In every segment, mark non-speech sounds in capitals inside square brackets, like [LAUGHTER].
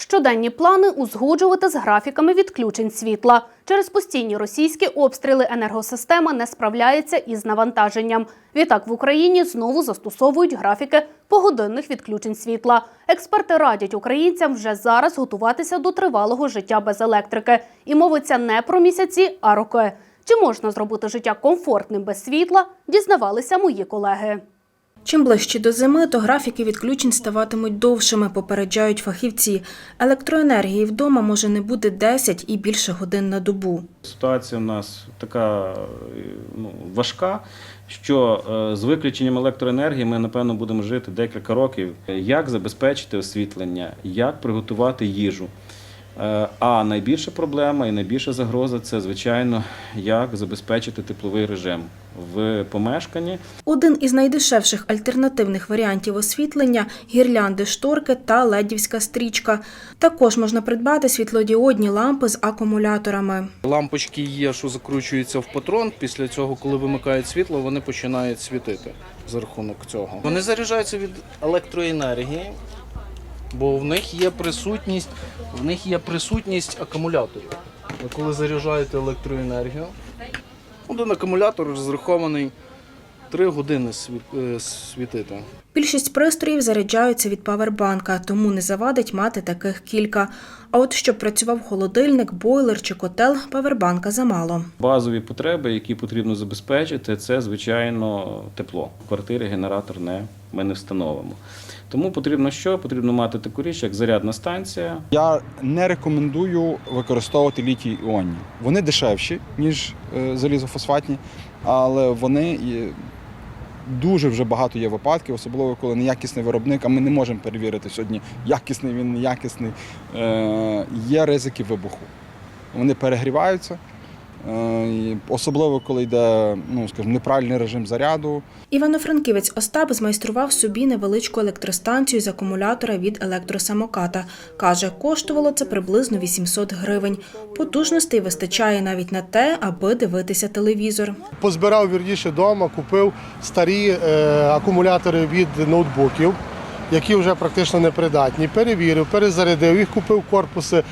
Щоденні плани узгоджувати з графіками відключень світла. Через постійні російські обстріли енергосистема не справляється із навантаженням. Відтак в Україні знову застосовують графіки погодинних відключень світла. Експерти радять українцям вже зараз готуватися до тривалого життя без електрики. І мовиться не про місяці, а роки. Чи можна зробити життя комфортним без світла? Дізнавалися мої колеги. Чим ближче до зими, то графіки відключень ставатимуть довшими, попереджають фахівці. Електроенергії вдома може не бути 10 і більше годин на добу. Ситуація у нас така е, ну, важка, що е, з виключенням електроенергії ми, напевно, будемо жити декілька років. Як забезпечити освітлення, як приготувати їжу. Е, А найбільша проблема і найбільша загроза це, звичайно, як забезпечити тепловий режим в помешканні. Один із найдешевших альтернативних варіантів освітлення гірлянди шторки та ледівська стрічка. Також можна придбати світлодіодні лампи з акумуляторами. Лампочки є, що закручуються в патрон. Після цього, коли вимикають світло, вони починають світити за рахунок цього. Вони заряджаються від електроенергії, бо в них є присутність, в них є присутність акумуляторів. Ви коли заряджаєте електроенергію, один акумулятор розрахований 3 години е, світити. Більшість пристроїв заряджаються від павербанка, тому не завадить мати таких кілька. А от щоб працював холодильник, бойлер чи котел, павербанка замало. Базові потреби, які потрібно забезпечити, це звичайно тепло. В квартирі генератор не ми не встановимо. Тому потрібно що? Потрібно мати таку річ, як зарядна станція. Я не рекомендую використовувати літій іонні. Вони дешевші, ніж е, залізофосфатні, але вони дуже вже багато є випадків, особливо коли неякісний виробник, а ми не можемо перевірити сьогодні, якісний він, неякісний. Е, Є ризики вибуху. Вони перегріваються. Е, Особливо, коли йде ну, скажімо, неправильний режим заряду, Івано-Франківець Остап змайстрував собі невеличку електростанцію з акумулятора від електросамоката. Каже, коштувало це приблизно 800 гривень. Потужностей вистачає навіть на те, аби дивитися телевізор. Позбирав вірніше вдома, купив старі е, акумулятори від ноутбуків, які вже практично непридатні. Перевірив, перезарядив їх, купив корпуси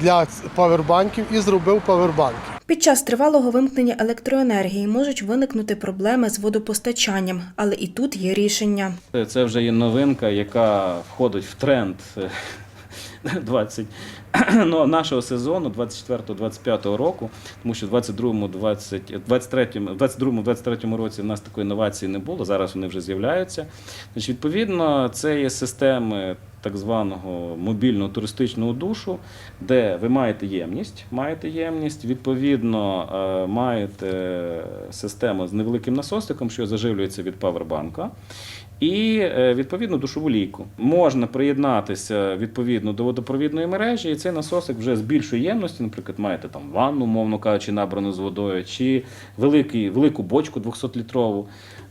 для павербанків і зробив павербанки. Під час тривалого вимкнення електроенергії можуть виникнути проблеми з водопостачанням, але і тут є рішення. Це вже є новинка, яка входить в тренд е, 20, ну, нашого сезону 24-25 року, тому що в 22-му, 20, 23-му, 22-му, 23-му році в нас такої інновації не було, зараз вони вже з'являються. Значить, відповідно, це є системи так званого мобільного туристичного душу, де ви маєте ємність, маєте ємність, відповідно, е, маєте систему з невеликим насосником, що заживлюється від павербанка. І е, відповідно душову лійку можна приєднатися відповідно до водопровідної мережі, і цей насосик вже з більшої ємності, наприклад, маєте там ванну, мовно кажучи, набрану з водою, чи великий, велику бочку 200-літрову.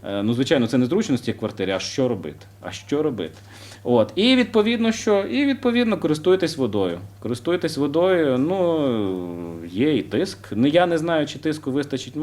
Е, Ну, звичайно, це не зручності як квартирі, а що робити? А що робити? От. І відповідно, що? І відповідно користуйтесь водою. Користуйтесь водою, ну є і тиск. Ну, я не знаю, чи тиску вистачить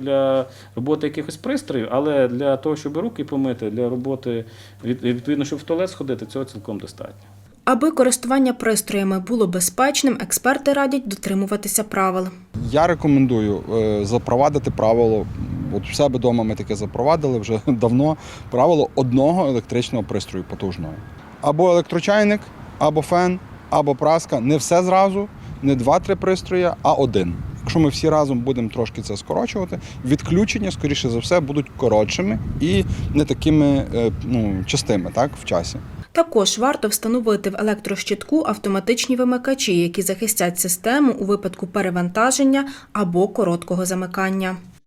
для роботи якихось пристроїв, але для того, щоб руки помити, для роботи, відповідно, щоб в туалет сходити, цього цілком достатньо. Аби користування пристроями було безпечним, експерти радять дотримуватися правил. Я рекомендую е, запровадити правило. От в себе вдома ми таке запровадили вже [LAUGHS] давно. Правило одного електричного пристрою потужного. Або електрочайник, або фен, або праска. Не все зразу, не два-три пристрої, а один. Якщо ми всі разом будемо трошки це скорочувати, відключення, скоріше за все, будуть коротшими і не такими е, ну, частими так, в часі. Також варто встановити в електрощитку автоматичні вимикачі, які захистять систему у випадку перевантаження або короткого замикання.